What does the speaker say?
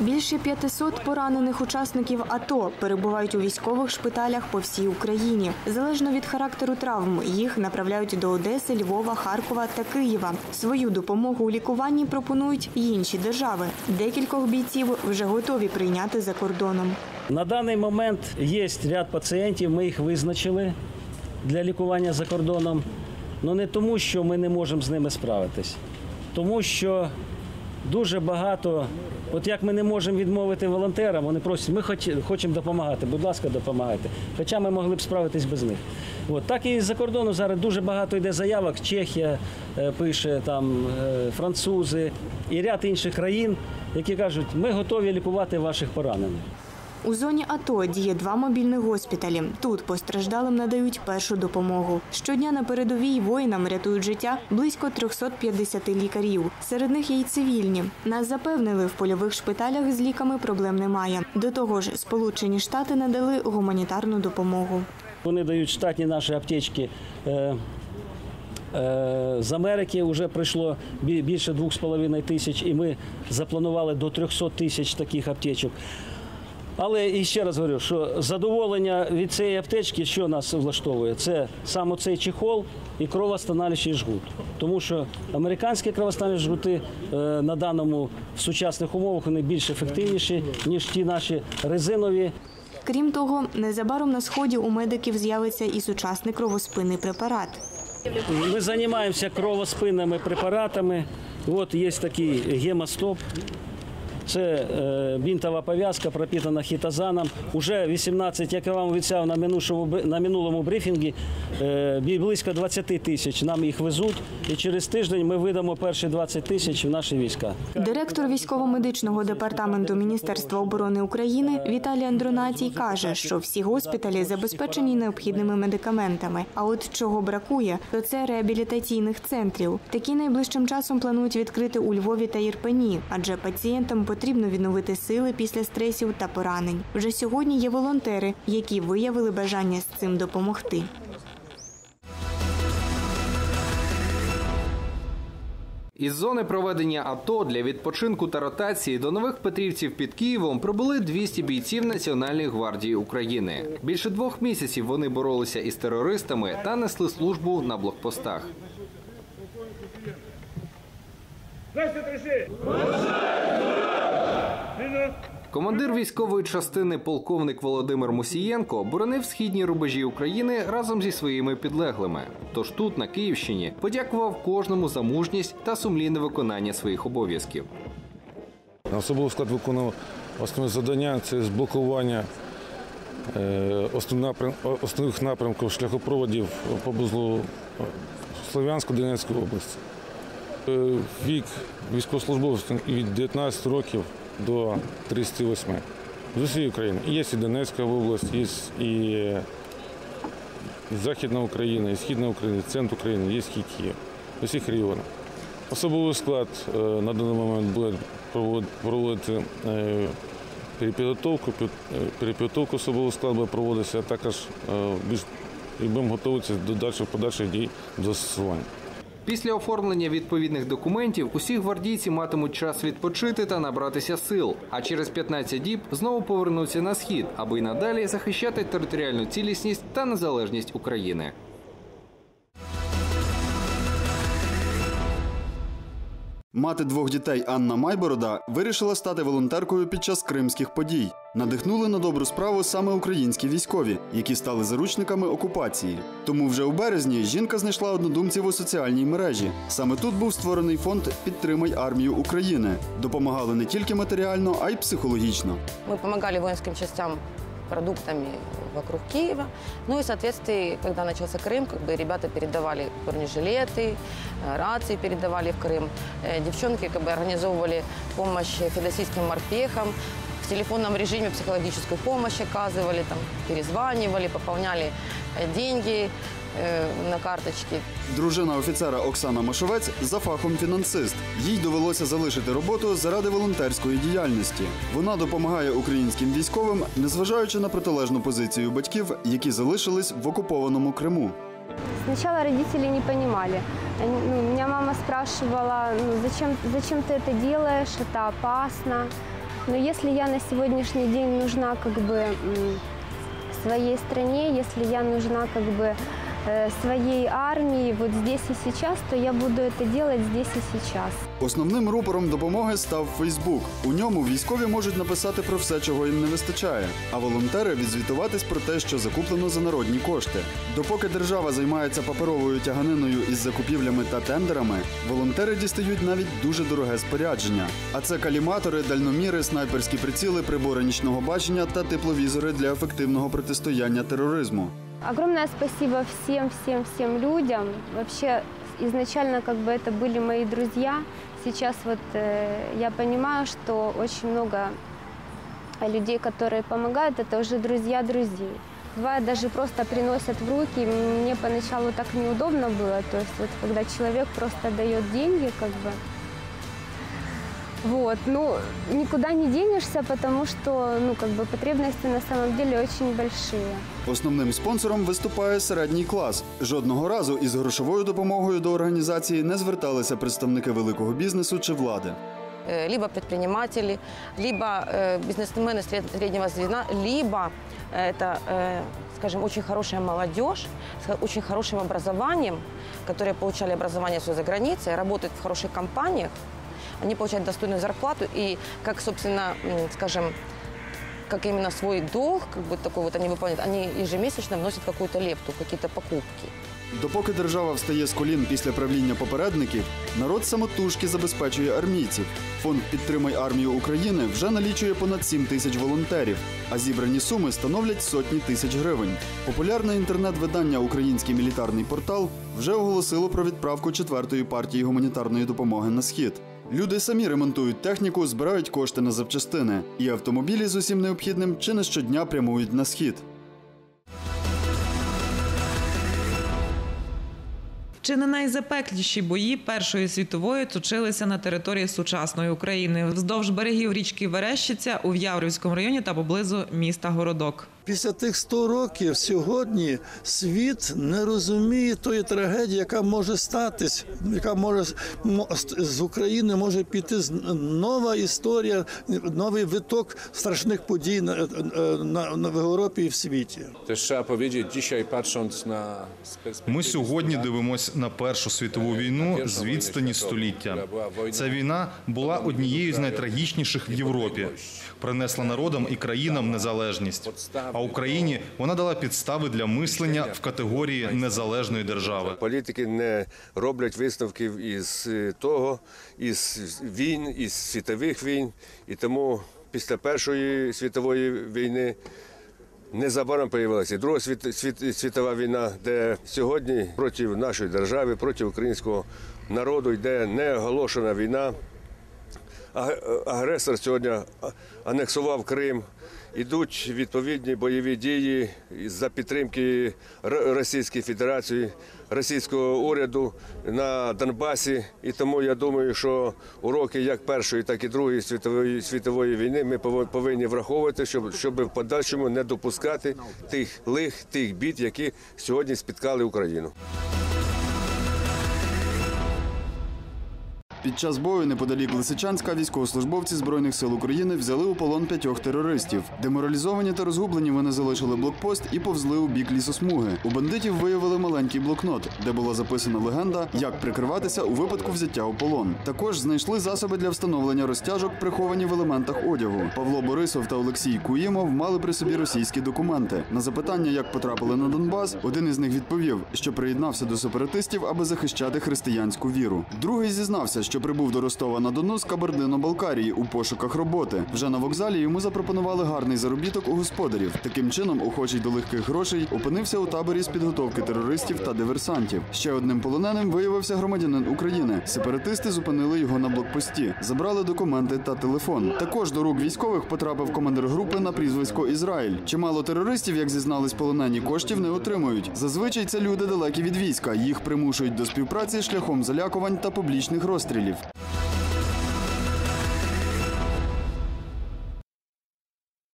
Більше 500 поранених учасників АТО перебувають у військових шпиталях по всій Україні. Залежно від характеру травм, їх направляють до Одеси, Львова, Харкова та Києва. Свою допомогу у лікуванні пропонують й інші держави. Декількох бійців вже готові прийняти за кордоном. На даний момент є ряд пацієнтів, ми їх визначили для лікування за кордоном. але не тому, що ми не можемо з ними справитись, тому що дуже багато, от як ми не можемо відмовити волонтерам, вони просять, ми хоч, хочемо допомагати, будь ласка, допомагайте. Хоча ми могли б справитись без них. От, так і за кордону зараз дуже багато йде заявок. Чехія е, пише, там, е, французи і ряд інших країн, які кажуть, ми готові лікувати ваших поранених. У зоні АТО діє два мобільних госпіталі. Тут постраждалим надають першу допомогу. Щодня на передовій воїнам рятують життя близько 350 лікарів. Серед них є й цивільні. Нас запевнили, в польових шпиталях з ліками проблем немає. До того ж, Сполучені Штати надали гуманітарну допомогу. Вони дають штатні наші аптечки. е, е, З Америки вже прийшло більше 2,5 тисяч, і ми запланували до 300 тисяч таких аптечок. Але і ще раз говорю, що задоволення від цієї аптечки, що нас влаштовує, це саме цей чехол і кровоостанавлюючий жгут. Тому що американські кровоостанавлюючі жгути е, на даному в сучасних умовах вони більш ефективніші, ніж ті наші резинові. Крім того, незабаром на сході у медиків з'явиться і сучасний кровоспинний препарат. Ми займаємося кровоспинними препаратами. От є такий гемостоп. Це е, бінтова пов'язка, пропитана хітозаном. Уже 18, як я вам обіцяв на, минувшому, бри- на минулому брифінгі, е, близько 20 тисяч нам їх везуть. І через тиждень ми видамо перші 20 тисяч в наші війська. Директор військово-медичного департаменту Міністерства оборони України Віталій Андронатій каже, що всі госпіталі забезпечені необхідними медикаментами. А от чого бракує, то це реабілітаційних центрів. Такі найближчим часом планують відкрити у Львові та Ірпені, адже пацієнтам потрібно відновити сили після стресів та поранень. Вже сьогодні є волонтери, які виявили бажання з цим допомогти. Із зони проведення АТО для відпочинку та ротації до нових Петрівців під Києвом прибули 200 бійців Національної гвардії України. Більше двох місяців вони боролися із терористами та несли службу на блокпостах. Командир військової частини полковник Володимир Мусієнко боронив східні рубежі України разом зі своїми підлеглими. Тож тут, на Київщині, подякував кожному за мужність та сумлінне виконання своїх обов'язків. Особовий склад виконував основне завдання це зблокування е, основних напрямків шляхопроводів поблизу Слов'янської Донецької області. Е, Вік військовослужбовців від 19 років до 38 з усієї України. Є і Донецька область, є і Західна Україна, і Східна Україна, і Центр України, є і Київ. Усіх регіонах. Особовий склад е, на даний момент буде проводити е, перепідготовку, е, перепідготовку особового складу буде проводитися, а також і будемо готуватися до подальших дій до застосування. Після оформлення відповідних документів усі гвардійці матимуть час відпочити та набратися сил. А через 15 діб знову повернуться на схід, аби й надалі захищати територіальну цілісність та незалежність України. Мати двох дітей Анна Майборода вирішила стати волонтеркою під час кримських подій. Надихнули на добру справу саме українські військові, які стали заручниками окупації. Тому вже у березні жінка знайшла однодумців у соціальній мережі. Саме тут був створений фонд Підтримай армію України. Допомагали не тільки матеріально, а й психологічно. Мы помогали воинским частям продуктами вокруг Киева. Ну и, соответственно, когда начался Крым, как бы ребята передавали бронежилеты, э, рации передавали в Крым. Э, Девчонки как бы организовывали помощь федосийским морпехам. В телефонном режиме психологическую помощь оказывали, там, перезванивали, пополняли э, деньги на карточки. Дружина офіцера Оксана Машовець за фахом фінансист. Їй довелося залишити роботу заради волонтерської діяльності. Вона допомагає українським військовим, незважаючи на протилежну позицію батьків, які залишились в окупованому Криму. Сначала родители не понимали. Они- ну, меня мама спрашивала, ну, зачем, зачем ты это делаешь, это опасно. Но если я на сегодняшний день нужна как бы м, своей стране, если я нужна как бы э, своей армии вот здесь и сейчас, то я буду это делать здесь и сейчас. Основним рупором допомоги став Фейсбук. У ньому військові можуть написати про все, чого їм не вистачає, а волонтери відзвітуватись про те, що закуплено за народні кошти. Допоки держава займається паперовою тяганиною із закупівлями та тендерами, волонтери дістають навіть дуже дороге спорядження. А це каліматори, дальноміри, снайперські приціли, прибори нічного бачення та тепловізори для ефективного протистояння тероризму. Огромное спасибо всем, всем, всем людям. Вообще изначально как бы это были мои друзья. Сейчас вот э, я понимаю, что очень много людей, которые помогают, это уже друзья друзей. Бывает даже просто приносят в руки. Мне поначалу так неудобно было. То есть вот когда человек просто дает деньги, как бы, вот, ну, никуда не денешься, потому что, ну, как бы потребности на самом деле очень большие. Основним спонсором виступає середній клас. Жодного разу із грошовою допомогою до організації не зверталися представники великого бізнесу чи влади. Э, либо предприниматели, либо э, бизнесмены сред- среднего звена, либо э, это, э, скажем, очень хорошая молодежь с хо- очень хорошим образованием, которые получали образование все за границей, работают в хороших компаниях, они получают достойную зарплату и, как, собственно, скажем, как именно свой долг, как бы такой вот они выполняют, они ежемесячно вносят какую-то лепту, какие-то покупки. Допоки держава встає з колін після правління попередників, народ самотужки забезпечує армійців. Фонд Підтримай армію України вже налічує понад 7 тисяч волонтерів, а зібрані суми становлять сотні тисяч гривень. Популярне інтернет-видання Український мілітарний портал вже оголосило про відправку четвертої партії гуманітарної допомоги на схід. Люди самі ремонтують техніку, збирають кошти на запчастини, і автомобілі з усім необхідним чи не щодня прямують на схід. Чи не найзапекліші бої Першої світової точилися на території сучасної України вздовж берегів річки Верещиця у В'яврівському районі та поблизу міста Городок. Після тих 100 років сьогодні світ не розуміє тої трагедії, яка може статись, яка може мо- з України може піти з- нова історія, новий виток страшних подій на, на, на в Європі і в світі. Ми сьогодні дивимося на Першу світову війну з відстані століття. Ця війна була однією з найтрагічніших в Європі. Принесла народам і країнам незалежність. А Україні вона дала підстави для мислення в категорії незалежної держави. Політики не роблять висновків із е, того, із війн, із світових війн. І тому після Першої світової війни незабаром появилася Друга світ, світ, світова війна, де сьогодні проти нашої держави, проти українського народу йде неоголошена війна. Агресор сьогодні анексував Крим. Ідуть відповідні бойові дії за підтримки Російської Федерації, російського уряду на Донбасі. І тому я думаю, що уроки як першої, так і другої світової світової війни ми повинні враховувати, щоб, щоб в подальшому не допускати тих лих, тих бід, які сьогодні спіткали Україну. Під час бою неподалік Лисичанська військовослужбовці Збройних сил України взяли у полон п'ятьох терористів. Деморалізовані та розгублені вони залишили блокпост і повзли у бік лісосмуги. У бандитів виявили маленький блокнот, де була записана легенда, як прикриватися у випадку взяття у полон. Також знайшли засоби для встановлення розтяжок, приховані в елементах одягу. Павло Борисов та Олексій Куїмов мали при собі російські документи. На запитання, як потрапили на Донбас, один із них відповів, що приєднався до сепаратистів, аби захищати християнську віру. Другий зізнався, що прибув до Ростова на Дону з Кабардино-Балкарії у пошуках роботи. Вже на вокзалі йому запропонували гарний заробіток у господарів. Таким чином, охочий до легких грошей, опинився у таборі з підготовки терористів та диверсантів. Ще одним полоненим виявився громадянин України. Сепаратисти зупинили його на блокпості, забрали документи та телефон. Також до рук військових потрапив командир групи на прізвисько Ізраїль. Чимало терористів, як зізнались полонені, коштів не отримують. Зазвичай це люди далекі від війська. Їх примушують до співпраці шляхом залякувань та публічних розстрілів. livro.